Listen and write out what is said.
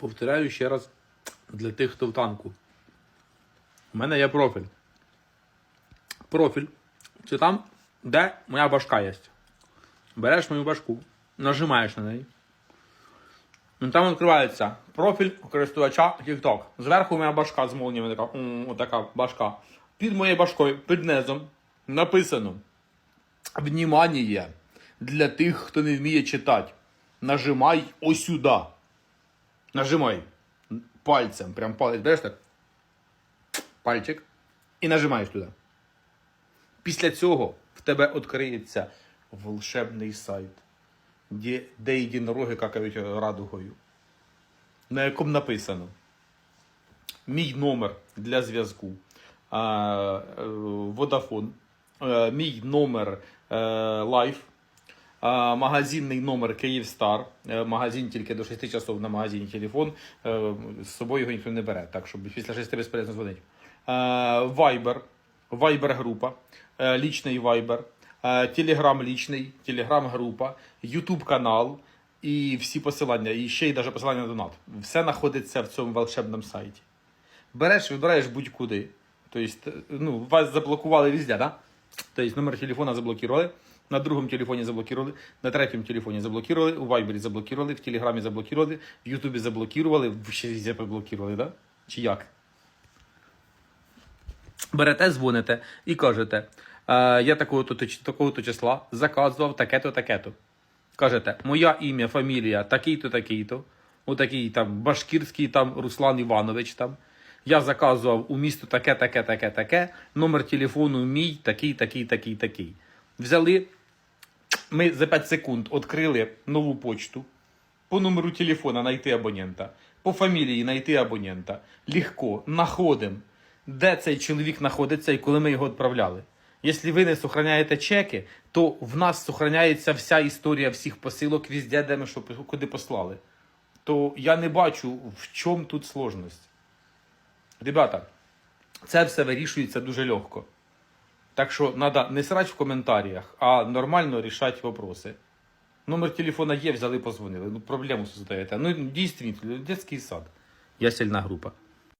Повторяю ще раз для тих, хто в танку. У мене є профіль. Профіль. Це там, де моя башка є. Береш мою башку, нажимаєш на неї. І там відкривається профіль користувача TikTok. Зверху моя башка з молніями така, отака башка. Під моєю башкою, під низом написано Внимание для тих, хто не вміє читати. Нажимай ось сюди. Нажимай пальцем. Прям палець береш так. Пальчик. І нажимаєш туди. Після цього в тебе відкриється волшебний сайт, де, де єдинороги какають радугою. На якому написано мій номер для зв'язку. а, е, е, мій номер е, а, магазинний номер Київстар. Е, Магазин тільки до 6 часов на магазині телефон. Е, З собою його ніхто не бере, так щоб після 6 безполезно дзвонить. Е, Viber, Viber група, лічний Viber, Telegram лічний, Telegram група, YouTube канал і всі посилання, і ще й навіть посилання на донат. Все знаходиться в цьому волшебному сайті. Береш, вибираєш будь-куди. Тобто, ну, вас заблокували везде, да? Тобто номер телефона заблокували, на другому телефоні заблокували, на третьому телефоні заблокували, у Вайбері заблокували, в Телеграмі заблокували, в Ютубі заблокували, в ще поблокували, да? Чи як? Берете, дзвоните і кажете, е, я такого-то, такого-то числа заказував таке-то, таке-то. Кажете, моя ім'я, фамілія, такий-то, такий-то, отакий там Башкірський там Руслан Іванович там. Я заказував у місто таке, таке, таке, таке. Номер телефону мій такий, такий, такий, такий. Взяли, ми за 5 секунд відкрили нову почту. По номеру телефона знайти абонента, по фамілії знайти абонента. Легко, знаходимо, де цей чоловік знаходиться і коли ми його відправляли. Якщо ви не сохраняєте чеки, то в нас сохраняється вся історія всіх посилок везде, де ми що, куди послали. То я не бачу, в чому тут сложність. Ребята, це все вирішується дуже легко. Так що треба не срати в коментарях, а нормально рішати вопроси. Номер телефона є, взяли, позвонили. Ну, проблему создаєте. Ну, дійсно, дитячий сад. Я сильна група.